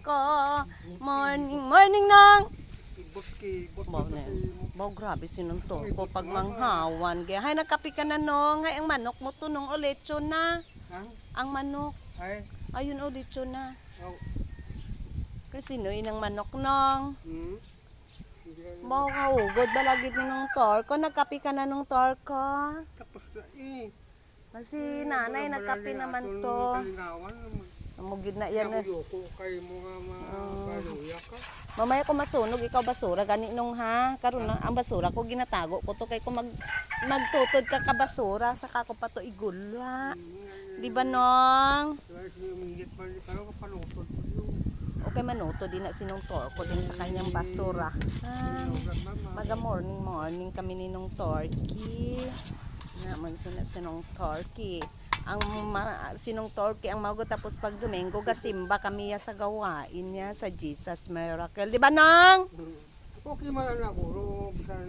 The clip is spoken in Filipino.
ko. Morning, morning nang. Baw na Baw, grabe sinunto ko pag manghawan. Hay, nagkapi ka na no. Ngay, ang manok mo to nung ulecho na. Ang? Manok. Ay, Ayun, ulecho na. oh, Kasi no, inang manok nong. hmm. Hindi ka na- Baw, kaugod ba lagi din nung torko? Nagkapi ka na nung torko? Tapos na eh. Kasi nanay, nagkapi naman to. Namugid na yan. eh. Yoko kay mo nga magaluya ka. Mamaya ko masunog, ikaw basura, gani nung ha. Karon na, ang basura ko ginatago ko to kay ko mag, magtutod ka ka basura, saka ko pa to igula. Di ba nong? Okay manuto din na sinong torko din sa kanyang basura. Ah, maga morning morning kami ni nung turkey. Naman sa sinong turkey. Ang sinong turkey ang mago tapos pag Domingo gasimba kami ya sa gawain niya sa Jesus Miracle. Di ba nang? Okay man na ako, bisan.